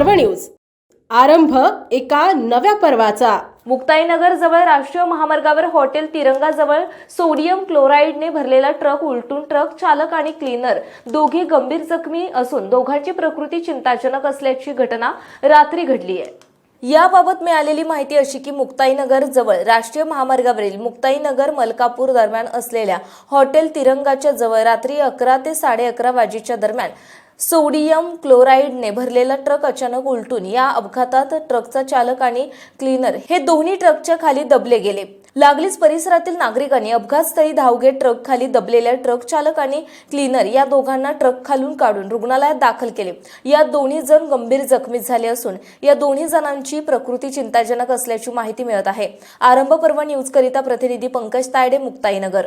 पर्व न्यूज. आरंभ एका नव्या पर्वाचा. मुक्ताईनगर जवळ राष्ट्रीय महामार्गावर हॉटेल तिरंगाजवळ सोडियम क्लोराईडने भरलेला ट्रक उलटून ट्रक चालक आणि क्लीनर दोघे गंभीर जखमी असून दोघांची प्रकृती चिंताजनक असल्याची घटना रात्री घडली आहे. याबाबत मिळालेली माहिती अशी की मुक्ताईनगर जवळ राष्ट्रीय महामार्गावरील मुक्ताईनगर मलकापूर दरम्यान असलेल्या हॉटेल तिरंगाच्या जवळ रात्री अकरा ते साडे अकरा वाजेच्या दरम्यान सोडियम क्लोराईडने भरलेला ट्रक अचानक उलटून या अपघातात ट्रकचा चालक आणि क्लीनर हे दोन्ही ट्रकच्या खाली दबले गेले. लागलीच परिसरातील नागरिकांनी अपघातस्थळी धाव घेत ट्रक खाली दबलेल्या ट्रक चालक आणि क्लीनर या दोघांना ट्रक खालून काढून रुग्णालयात दाखल केले. या दोन्ही जण गंभीर जखमी झाले असून या दोन्ही जणांची प्रकृती चिंताजनक असल्याची माहिती मिळत आहे. आरंभ पर्व न्यूज करिता प्रतिनिधी पंकज तायडे मुक्ताईनगर.